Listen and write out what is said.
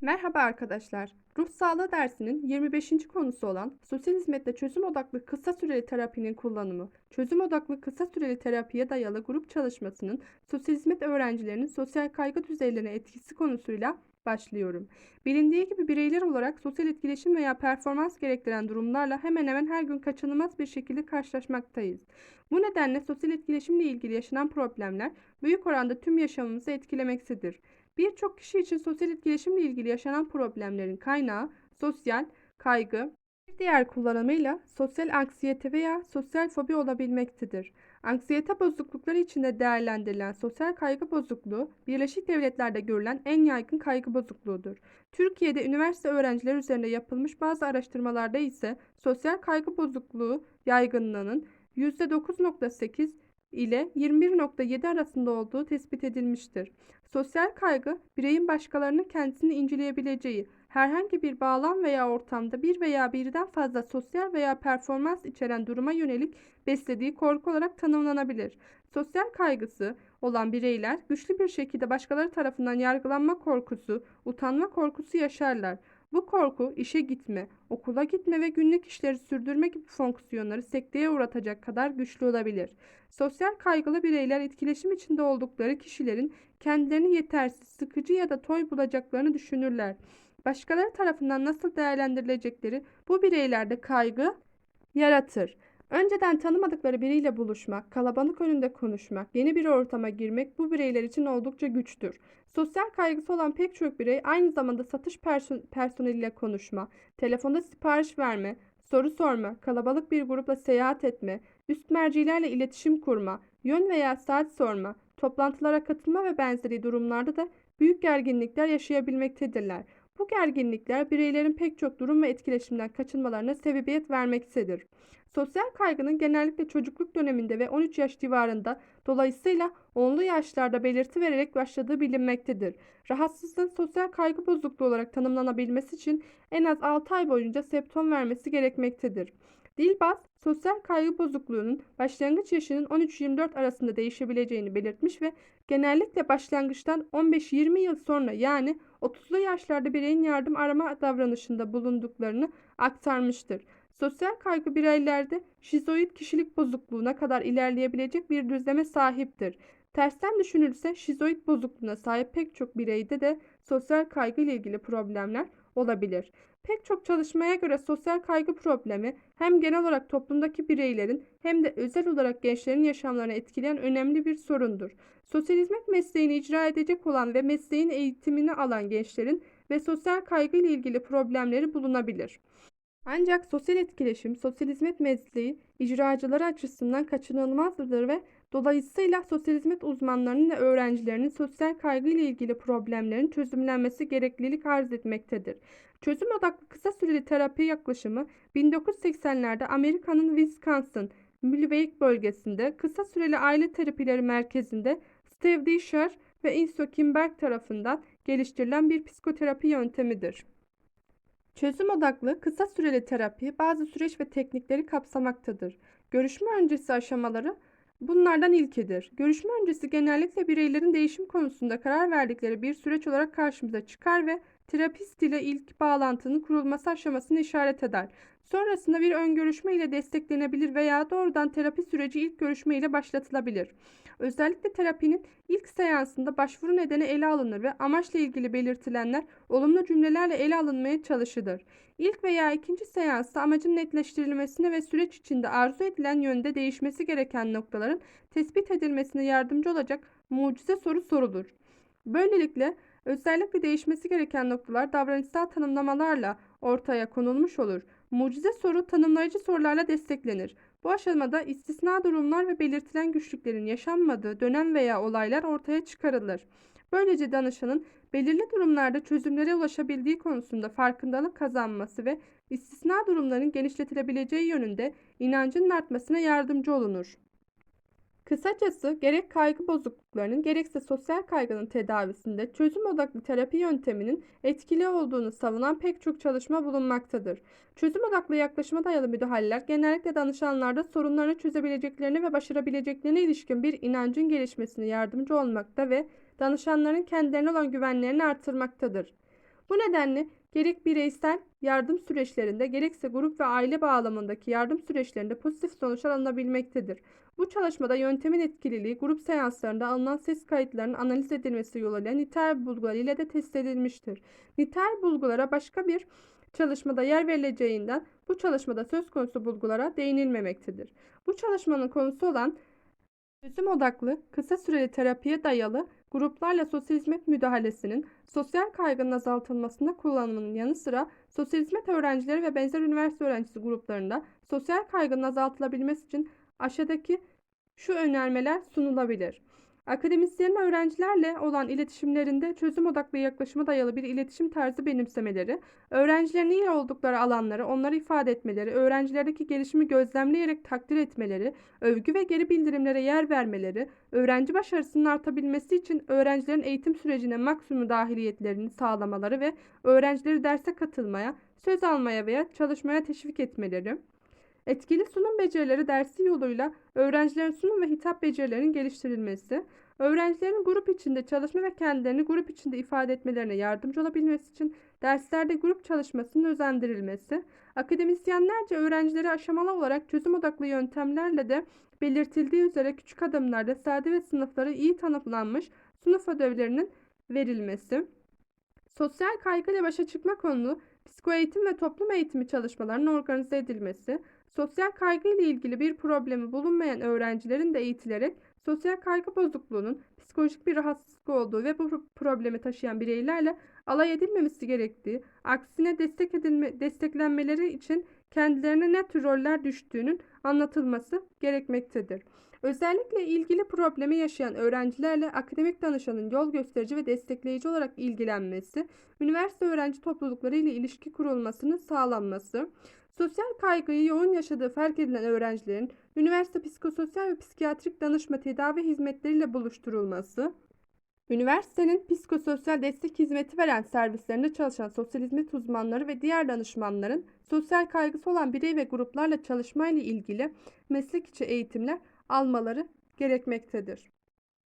Merhaba arkadaşlar. Ruh sağlığı dersinin 25. konusu olan sosyal hizmette çözüm odaklı kısa süreli terapinin kullanımı, çözüm odaklı kısa süreli terapiye dayalı grup çalışmasının sosyal hizmet öğrencilerinin sosyal kaygı düzeylerine etkisi konusuyla başlıyorum. Bilindiği gibi bireyler olarak sosyal etkileşim veya performans gerektiren durumlarla hemen hemen her gün kaçınılmaz bir şekilde karşılaşmaktayız. Bu nedenle sosyal etkileşimle ilgili yaşanan problemler büyük oranda tüm yaşamımızı etkilemektedir. Birçok kişi için sosyal etkileşimle ilgili yaşanan problemlerin kaynağı sosyal kaygı, bir diğer kullanımıyla sosyal anksiyete veya sosyal fobi olabilmektedir. Anksiyete bozuklukları içinde değerlendirilen sosyal kaygı bozukluğu, Birleşik Devletler'de görülen en yaygın kaygı bozukluğudur. Türkiye'de üniversite öğrencileri üzerinde yapılmış bazı araştırmalarda ise sosyal kaygı bozukluğu yaygınlığının %9.8 ile 21.7 arasında olduğu tespit edilmiştir. Sosyal kaygı, bireyin başkalarının kendisini inceleyebileceği herhangi bir bağlam veya ortamda bir veya birden fazla sosyal veya performans içeren duruma yönelik beslediği korku olarak tanımlanabilir. Sosyal kaygısı olan bireyler güçlü bir şekilde başkaları tarafından yargılanma korkusu, utanma korkusu yaşarlar. Bu korku işe gitme, okula gitme ve günlük işleri sürdürme gibi fonksiyonları sekteye uğratacak kadar güçlü olabilir. Sosyal kaygılı bireyler etkileşim içinde oldukları kişilerin kendilerini yetersiz, sıkıcı ya da toy bulacaklarını düşünürler. Başkaları tarafından nasıl değerlendirilecekleri bu bireylerde kaygı yaratır. Önceden tanımadıkları biriyle buluşmak, kalabalık önünde konuşmak, yeni bir ortama girmek bu bireyler için oldukça güçtür. Sosyal kaygısı olan pek çok birey aynı zamanda satış person personeliyle konuşma, telefonda sipariş verme, soru sorma, kalabalık bir grupla seyahat etme, üst mercilerle iletişim kurma, yön veya saat sorma, toplantılara katılma ve benzeri durumlarda da büyük gerginlikler yaşayabilmektedirler. Bu gerginlikler bireylerin pek çok durum ve etkileşimden kaçınmalarına sebebiyet vermektedir. Sosyal kaygının genellikle çocukluk döneminde ve 13 yaş civarında dolayısıyla 10'lu yaşlarda belirti vererek başladığı bilinmektedir. Rahatsızlığın sosyal kaygı bozukluğu olarak tanımlanabilmesi için en az 6 ay boyunca septom vermesi gerekmektedir. Dilbaz, sosyal kaygı bozukluğunun başlangıç yaşının 13-24 arasında değişebileceğini belirtmiş ve genellikle başlangıçtan 15-20 yıl sonra yani 30'lu yaşlarda bireyin yardım arama davranışında bulunduklarını aktarmıştır. Sosyal kaygı bireylerde şizoid kişilik bozukluğuna kadar ilerleyebilecek bir düzleme sahiptir. Tersten düşünülse şizoid bozukluğuna sahip pek çok bireyde de sosyal kaygı ile ilgili problemler olabilir. Pek çok çalışmaya göre sosyal kaygı problemi hem genel olarak toplumdaki bireylerin hem de özel olarak gençlerin yaşamlarını etkileyen önemli bir sorundur. Sosyal hizmet mesleğini icra edecek olan ve mesleğin eğitimini alan gençlerin ve sosyal kaygı ile ilgili problemleri bulunabilir. Ancak sosyal etkileşim, sosyal hizmet mesleği icracıları açısından kaçınılmazdır ve dolayısıyla sosyal hizmet uzmanlarının ve öğrencilerinin sosyal kaygı ile ilgili problemlerin çözümlenmesi gereklilik arz etmektedir. Çözüm odaklı kısa süreli terapi yaklaşımı 1980'lerde Amerika'nın Wisconsin, Milwaukee bölgesinde kısa süreli aile terapileri merkezinde Steve Disher ve Inso Kimberg tarafından geliştirilen bir psikoterapi yöntemidir. Çözüm odaklı kısa süreli terapi bazı süreç ve teknikleri kapsamaktadır. Görüşme öncesi aşamaları bunlardan ilkidir. Görüşme öncesi genellikle bireylerin değişim konusunda karar verdikleri bir süreç olarak karşımıza çıkar ve terapist ile ilk bağlantının kurulması aşamasını işaret eder. Sonrasında bir ön görüşme ile desteklenebilir veya doğrudan terapi süreci ilk görüşme ile başlatılabilir. Özellikle terapinin ilk seansında başvuru nedeni ele alınır ve amaçla ilgili belirtilenler olumlu cümlelerle ele alınmaya çalışılır. İlk veya ikinci seansta amacın netleştirilmesine ve süreç içinde arzu edilen yönde değişmesi gereken noktaların tespit edilmesine yardımcı olacak mucize soru sorulur. Böylelikle özellikle değişmesi gereken noktalar davranışsal tanımlamalarla ortaya konulmuş olur. Mucize soru tanımlayıcı sorularla desteklenir. Bu aşamada istisna durumlar ve belirtilen güçlüklerin yaşanmadığı dönem veya olaylar ortaya çıkarılır. Böylece danışanın belirli durumlarda çözümlere ulaşabildiği konusunda farkındalık kazanması ve istisna durumların genişletilebileceği yönünde inancının artmasına yardımcı olunur. Kısacası gerek kaygı bozukluklarının gerekse sosyal kaygının tedavisinde çözüm odaklı terapi yönteminin etkili olduğunu savunan pek çok çalışma bulunmaktadır. Çözüm odaklı yaklaşıma dayalı müdahaleler genellikle danışanlarda sorunlarını çözebileceklerine ve başarabileceklerine ilişkin bir inancın gelişmesine yardımcı olmakta ve danışanların kendilerine olan güvenlerini artırmaktadır. Bu nedenle gerek bireysel yardım süreçlerinde gerekse grup ve aile bağlamındaki yardım süreçlerinde pozitif sonuçlar alınabilmektedir. Bu çalışmada yöntemin etkililiği grup seanslarında alınan ses kayıtlarının analiz edilmesi yoluyla nitel bulgular ile de test edilmiştir. Nitel bulgulara başka bir çalışmada yer verileceğinden bu çalışmada söz konusu bulgulara değinilmemektedir. Bu çalışmanın konusu olan çözüm odaklı kısa süreli terapiye dayalı gruplarla sosyal hizmet müdahalesinin sosyal kaygının azaltılmasında kullanımının yanı sıra sosyal hizmet öğrencileri ve benzer üniversite öğrencisi gruplarında sosyal kaygının azaltılabilmesi için aşağıdaki şu önermeler sunulabilir. Akademisyenin öğrencilerle olan iletişimlerinde çözüm odaklı yaklaşıma dayalı bir iletişim tarzı benimsemeleri, öğrencilerin iyi oldukları alanları onları ifade etmeleri, öğrencilerdeki gelişimi gözlemleyerek takdir etmeleri, övgü ve geri bildirimlere yer vermeleri, öğrenci başarısının artabilmesi için öğrencilerin eğitim sürecine maksimum dahiliyetlerini sağlamaları ve öğrencileri derse katılmaya, söz almaya veya çalışmaya teşvik etmeleri, Etkili sunum becerileri dersi yoluyla öğrencilerin sunum ve hitap becerilerinin geliştirilmesi, öğrencilerin grup içinde çalışma ve kendilerini grup içinde ifade etmelerine yardımcı olabilmesi için derslerde grup çalışmasının özendirilmesi, akademisyenlerce öğrencilere aşamalı olarak çözüm odaklı yöntemlerle de belirtildiği üzere küçük adımlarda sade ve sınıfları iyi tanımlanmış sınıf ödevlerinin verilmesi, sosyal kaygıyla başa çıkma konulu psikoeğitim ve toplum eğitimi çalışmalarının organize edilmesi, sosyal kaygı ile ilgili bir problemi bulunmayan öğrencilerin de eğitilerek sosyal kaygı bozukluğunun psikolojik bir rahatsızlık olduğu ve bu problemi taşıyan bireylerle alay edilmemesi gerektiği, aksine destek edilme, desteklenmeleri için kendilerine ne tür roller düştüğünün anlatılması gerekmektedir. Özellikle ilgili problemi yaşayan öğrencilerle akademik danışanın yol gösterici ve destekleyici olarak ilgilenmesi, üniversite öğrenci toplulukları ile ilişki kurulmasının sağlanması, sosyal kaygıyı yoğun yaşadığı fark edilen öğrencilerin üniversite psikososyal ve psikiyatrik danışma tedavi hizmetleriyle buluşturulması, Üniversitenin psikososyal destek hizmeti veren servislerinde çalışan sosyal hizmet uzmanları ve diğer danışmanların sosyal kaygısı olan birey ve gruplarla çalışmayla ilgili meslek içi eğitimler almaları gerekmektedir.